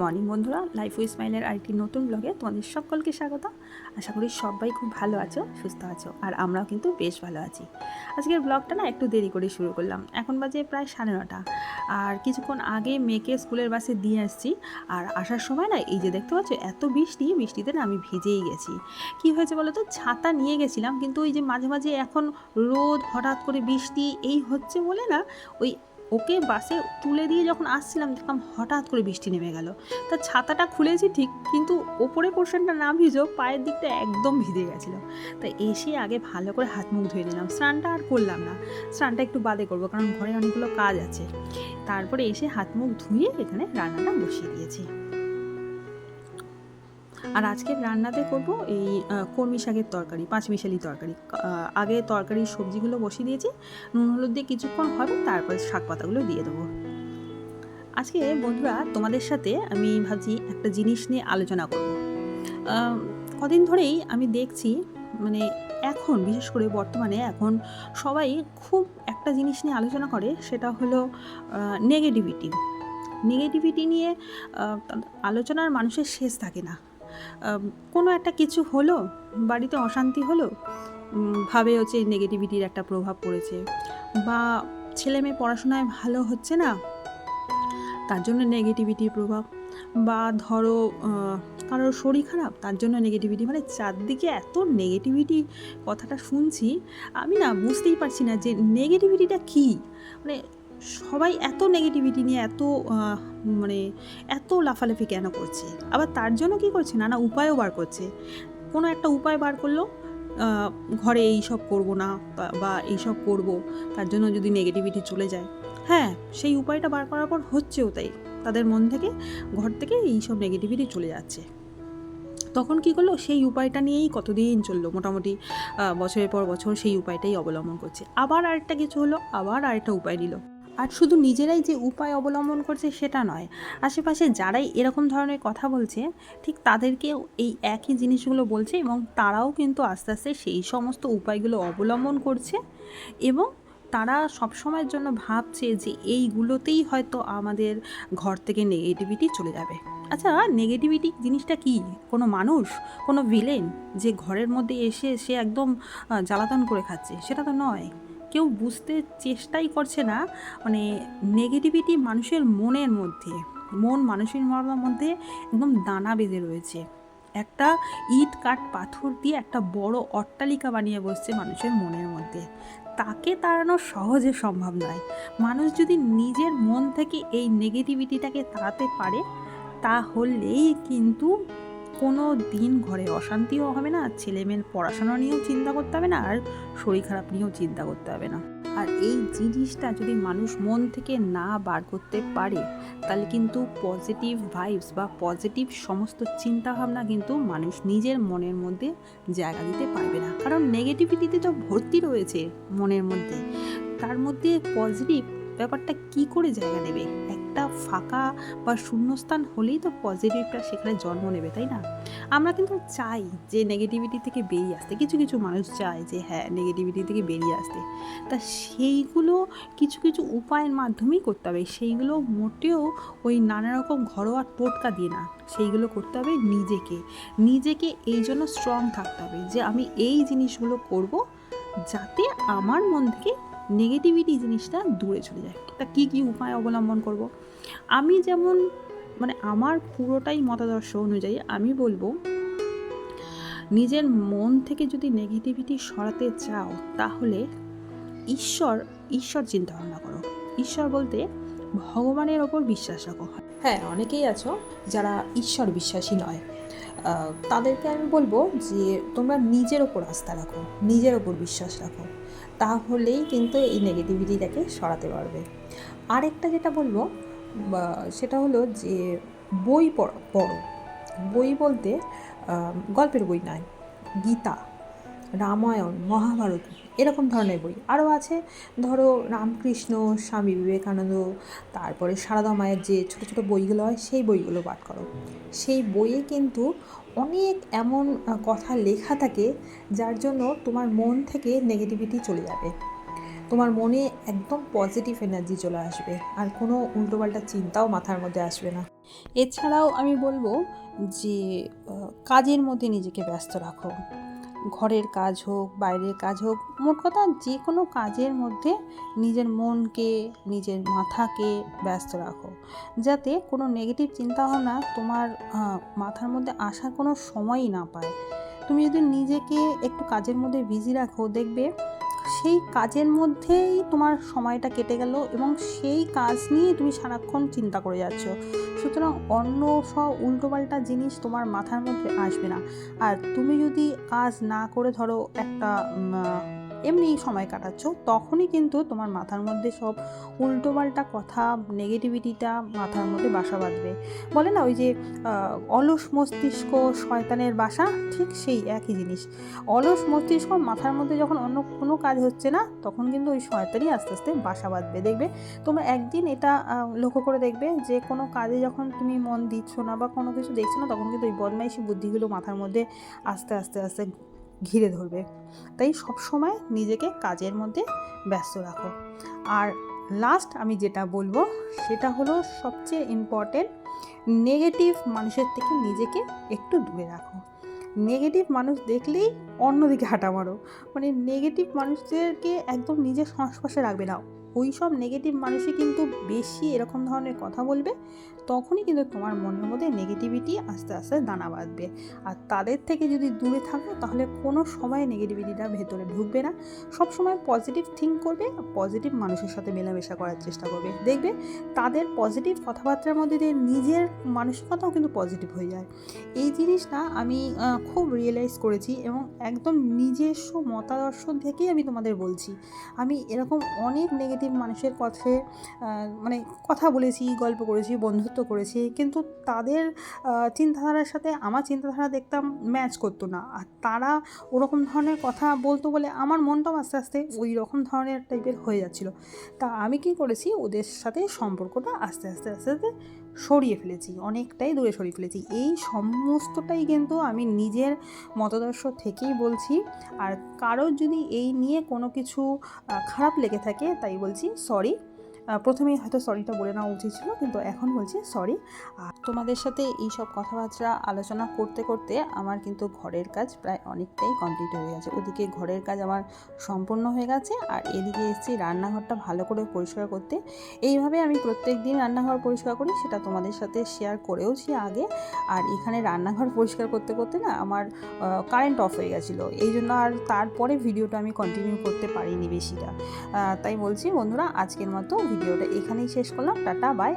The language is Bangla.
মর্নিং বন্ধুরা লাইফ উইথ স্মাইলের আরেকটি নতুন ব্লগে তোমাদের সকলকে স্বাগত। আশা করি সবাই খুব ভালো আছো, সুস্থ আছো, আর আমরাও কিন্তু বেশ ভালো আছি। আজকের ব্লগটা না একটু দেরি করে শুরু করলাম। এখন বাজে প্রায় সাড়ে নটা। আর কিছুক্ষণ আগে মেয়েকে স্কুলের বাসে দিয়ে আসছি, আর আসার সময় না এই যে দেখতে পাচ্ছ, এত বৃষ্টি, বৃষ্টিতে না আমি ভিজেই গেছি। কি হয়েছে বলো তো? ছাতা নিয়ে গেছিলাম, কিন্তু ওই যে মাঝে মাঝে এখন রোদ, হঠাৎ করে বৃষ্টি, এই হচ্ছে বলে না ওই ওকে বাসে তুলে দিয়ে যখন আসছিলাম, দেখলাম হঠাৎ করে বৃষ্টি নেমে গেল। তা ছাতাটা খুলেছি ঠিক, কিন্তু ওপরে পোর্শনটা না ভিজো, পায়ের দিকটা একদম ভিজে গেছিল। তা এসে আগে ভালো করে হাত মুখ ধুয়ে নিলাম। স্নানটা আর করলাম না। স্নানটা একটু বাদে করব, কারণ ঘরে অনেকগুলো কাজ আছে। তারপরে এসে হাত মুখ ধুয়ে এখানে রান্নাটা বসিয়ে দিয়েছি। আর আজকের রান্নাতে করব এই কলমি শাকের তরকারি পাঁচ মিশালি তরকারি আগে তরকারির সবজিগুলো বসিয়ে দিয়েছি, নুন হলুদ দিয়ে কিছুক্ষণ হবে তারপর শাক পাতাগুলো দিয়ে দেবো। আজকে বন্ধুরা তোমাদের সাথে আমি ভাবছি একটা জিনিস নিয়ে আলোচনা করব। কদিন ধরেই আমি দেখছি মানে এখন, বিশেষ করে বর্তমানে এখন সবাই খুব একটা জিনিস নিয়ে আলোচনা করে, সেটা হলো নেগেটিভিটি নেগেটিভিটি নিয়ে আলোচনার মানুষের শেষ থাকে না। কোনো একটা কিছু হলো? বাড়িতে অশান্তি হলো? ভাবে হচ্ছে নেগেটিভিটির একটা প্রভাব পড়েছে। বা ছেলে মেয়ে পড়াশোনায় ভালো হচ্ছে না? তার জন্য নেগেটিভিটির প্রভাব। বা ধরো কারোর শরীর খারাপ, তার জন্য নেগেটিভিটি মানে চারদিকে এত নেগেটিভিটি কথাটা শুনছি, আমি না বুঝতেই পারছি না যে নেগেটিভিটিটা কী? মানে সবাই এত নেগেটিভিটি নিয়ে এত মানে এত লাফালাফি কেন করছে? আবার তার জন্য কি করছে? নানা উপায়ও বার করছে। কোনো একটা উপায় বার করল ঘরে এই সব করব না বা- এই সব করব, তার জন্য যদি নেগেটিভিটি চলে যায়। হ্যাঁ সেই উপায়টা বার করার পর হচ্ছেও তাই। তাদের মন থেকে, ঘর থেকে এই সব নেগেটিভিটি চলে যাচ্ছে। তখন কি করল? সেই উপায়টা নিয়েই কতদিন চলল? মোটামুটি বছরের পর বছর সেই উপায়টাই অবলম্বন করছে। আবার আরেকটা কিছু হলো, আবার আরেকটা উপায় নিল। আর শুধু নিজেরাই যে উপায় অবলম্বন করছে সেটা নয়। আশেপাশে যারাই এরকম ধরনের কথা বলছে, ঠিক তাদেরকেও এই একই জিনিসগুলো বলছে এবং তারাও কিন্তু আস্তে আস্তে সেই সমস্ত উপায়গুলো অবলম্বন করছে এবং তারা সবসময়ের জন্য ভাবছে যে এইগুলোতেই হয়তো আমাদের ঘর থেকে নেগেটিভিটি চলে যাবে। আচ্ছা নেগেটিভিটি জিনিসটা কি? কোনো মানুষ? কোনো ভিলেন যে ঘরের মধ্যে এসে সে একদম জ্বালাতন করে খাচ্ছে? সেটা তো নয়। কেউ বুঝতে চেষ্টাই করছে না মানে নেগেটিভিটি মানুষের মনের মধ্যে, মন মানুষের মধ্যে একদম দানা বেঁধে রয়েছে। একটা ইট কাঠ পাথর দিয়ে একটা বড় অট্টালিকা বানিয়ে বসছে মানুষের মনের মধ্যে। তাকে তাড়ানো সহজে সম্ভব নয়। মানুষ যদি নিজের মন থেকে এই নেগেটিভিটিটাকে তাড়াতে পারে, তাহলেই কিন্তু কোনো দিন ঘরে অশান্তিও হবে না ছেলে মেয়ের পড়াশোনা নিয়েও চিন্তা করতে হবে না, আর শরীর খারাপ নিয়েও চিন্তা করতে হবে না। আর এই জিনিসটা যদি মানুষ মন থেকে না বার করতে পারে, তাহলে কিন্তু পজিটিভ ভাইবস বা পজিটিভ সমস্ত চিন্তাভাবনা কিন্তু মানুষ নিজের মনের মধ্যে জায়গা দিতে পারবে না। কারণ নেগেটিভিটিতে তো ভর্তি রয়েছে মনের মধ্যে। তার মধ্যে পজিটিভ ব্যাপারটা কি করে জায়গা নেবে একটা ফাঁকা বা শূন্যস্থান হলেই তো পজিটিভটা সেখানে জন্ম নেবে, তাই না? আমরা কিন্তু চাই যে নেগেটিভিটি থেকে বেরিয়ে আসতে। কিছু কিছু মানুষ চায় যে হ্যাঁ নেগেটিভিটি থেকে বেরিয়ে আসতে। তা সেইগুলো কিছু কিছু উপায়ের মাধ্যমেই করতে হবে। সেইগুলো মোটেও ওই নানা রকম ঘরোয়া টোটকা দিয়ে না। সেইগুলো করতে হবে নিজেকে। নিজেকে এই জন্য স্ট্রং থাকতে হবে যে, আমি এই জিনিসগুলো করব যাতে আমার মন থেকে নেগেটিভিটি জিনিসটা দূরে চলে যায়। তা কী কী উপায় অবলম্বন করব? আমি যেমন মানে আমার পুরোটাই মতাদর্শ অনুযায়ী আমি বলব, নিজের মন থেকে যদি নেগেটিভিটি সরাতে চাও, তাহলে ঈশ্বর ঈশ্বর চিন্তা ভাবনা করো। ঈশ্বর বলতে ভগবানের ওপর বিশ্বাস রাখো। হ্যাঁ অনেকেই আছো যারা ঈশ্বর বিশ্বাসী নয়। তাদেরকে আমি বলব যে তোমরা নিজের ওপর আস্থা রাখো, নিজের ওপর বিশ্বাস রাখো। তাহলেই কিন্তু এই নেগেটিভিটিটাকে সরাতে পারবে। আরেকটা যেটা বলব সেটা হলো যে বই পড়- বই বলতে গল্পের বই নয়, গীতা, রামায়ণ, মহাভারত, এরকম ধরনের বই। আরও আছে, ধরো রামকৃষ্ণ, স্বামী বিবেকানন্দ, তারপরে সারদা মায়ের যে ছোটো ছোটো বইগুলো হয়, সেই বইগুলো পাঠ করো। সেই বইয়ে কিন্তু অনেক এমন কথা লেখা থাকে যার জন্য তোমার মন থেকে নেগেটিভিটি চলে যাবে। তোমার মনে একদম পজিটিভ এনার্জি চলে আসবে আর কোনো উল্টোপাল্টা চিন্তাও মাথার মধ্যে আসবে না। এছাড়াও আমি বলব যে কাজের মধ্যে নিজেকে ব্যস্ত রাখো। ঘরের কাজ হোক, বাইরের কাজ হোক, মোট কথা যে কোনো কাজের মধ্যে নিজের মনকে, নিজের মাথাকে ব্যস্ত রাখো। যাতে কোনো নেগেটিভ চিন্তাভাবনা তোমার মাথার মধ্যে আসার কোনো সময়ই না পায়। তুমি যদি নিজেকে একটু কাজের মধ্যে বিজি রাখো, দেখবে সেই কাজের মধ্যেই তোমার সময়টা কেটে গেল এবং সেই কাজ নিয়ে তুমি সারাক্ষণ চিন্তা করে যাচ্ছ। সুতরাং অন্য সব উল্টোপাল্টা জিনিস তোমার মাথার মধ্যে আসবে না। আর তুমি যদি কাজ না করে ধরো একটা এমনি সময় কাটাচ্ছ, তখনই কিন্তু তোমার মাথার মধ্যে সব উল্টোপাল্টা কথা নেগেটিভিটিটা মাথার মধ্যে বাসা বাঁধবে। বলে না, ওই যে অলস মস্তিষ্ক শয়তানের বাসা, ঠিক সেই একই জিনিস। অলস মস্তিষ্ক মাথার মধ্যে যখন অন্য কোনো কাজ হচ্ছে না, তখন কিন্তু ওই শয়তানই আস্তে আস্তে বাসা বাঁধবে। দেখবে, তোমরা একদিন এটা লক্ষ্য করে দেখবে যে, কোনো কাজে যখন তুমি মন দিচ্ছ না বা কোনো কিছু দেখছ না, তখন কিন্তু ওই বদমাইশি বুদ্ধিগুলো মাথার মধ্যে আস্তে আস্তে আস্তে ঘিরে ধরবে। তাই সব সময় নিজেকে কাজের মধ্যে ব্যস্ত রাখো। আর লাস্ট আমি যেটা বলব, সেটা হলো সবচেয়ে ইম্পর্টেন্ট নেগেটিভ মানুষের থেকে নিজেকে একটু দূরে রাখো। নেগেটিভ মানুষ দেখলেই অন্যদিকে হাঁটা মারো। মানে নেগেটিভ মানুষদেরকে একদম নিজের সংস্পর্শে রাখবে না। ওই সব নেগেটিভ মানুষই কিন্তু বেশি এরকম ধরনের কথা বলবে, তখনই কিন্তু তোমার মনের মধ্যে নেগেটিভিটি আস্তে আস্তে দানা বাঁধবে। আর তাদের থেকে যদি দূরে থাকো, তাহলে কোনো সময় নেগেটিভিটিটা ভেতরে ঢুকবে না। সব সময় পজিটিভ থিঙ্ক করবে পজিটিভ মানুষের সাথে মেলামেশা করার চেষ্টা করবে। দেখবে, তাদের পজিটিভ কথাবার্তার মধ্যে দিয়ে নিজের মানসিকতাও কিন্তু পজিটিভ হয়ে যায়। এই জিনিসটা আমি খুব রিয়েলাইজ করেছি এবং একদম নিজস্ব মতাদর্শ থেকেই আমি তোমাদের বলছি। আমি এরকম অনেক নেগেটিভ মানুষের পথে মানে কথা বলেছি, গল্প করেছি, বন্ধুত্ব করেছি, কিন্তু তাদের চিন্তাধারার সাথে আমার চিন্তাধারা দেখতাম ম্যাচ করতো না। আর তারা ওরকম ধরনের কথা বলতো বলে আমার মনটাও আস্তে আস্তে ওই রকম ধরনের টাইপের হয়ে যাচ্ছিল। তা আমি কি করেছি? ওদের সাথে সম্পর্কটা আস্তে আস্তে আস্তে আস্তে সরিয়ে ফেলেছি, অনেকটাই দূরে সরিয়ে ফেলেছি। এই সমস্তটাই কিন্তু আমি নিজের মতাদর্শ থেকেই বলছি। আর কারোর যদি এই নিয়ে কোনো কিছু খারাপ লেগে থাকে, তাই বলছি সরি প্রথমেই হয়তো সরিটা বলে নেওয়া উচিত ছিল, কিন্তু এখন বলছি সরি আর তোমাদের সাথে এই সব কথাবার্তা আলোচনা করতে করতে আমার কিন্তু ঘরের কাজ প্রায় অনেকটাই কমপ্লিট হয়ে গেছে। ওদিকে ঘরের কাজ আমার সম্পূর্ণ হয়ে গেছে, আর এদিকে এসেছি রান্নাঘরটা ভালো করে পরিষ্কার করতে। এইভাবে আমি প্রত্যেক দিন রান্নাঘর পরিষ্কার করি, সেটা তোমাদের সাথে শেয়ার করেওছি আগে। আর এখানে রান্নাঘর পরিষ্কার করতে করতে না আমার কারেন্ট অফ হয়ে গেছিল। এই জন্য আর তারপরে ভিডিওটা আমি কন্টিনিউ করতে পারিনি বেশিটা। তাই বলছি বন্ধুরা, আজকের মতো ভিডিওটা এখানেই শেষ করলাম টাটা বাই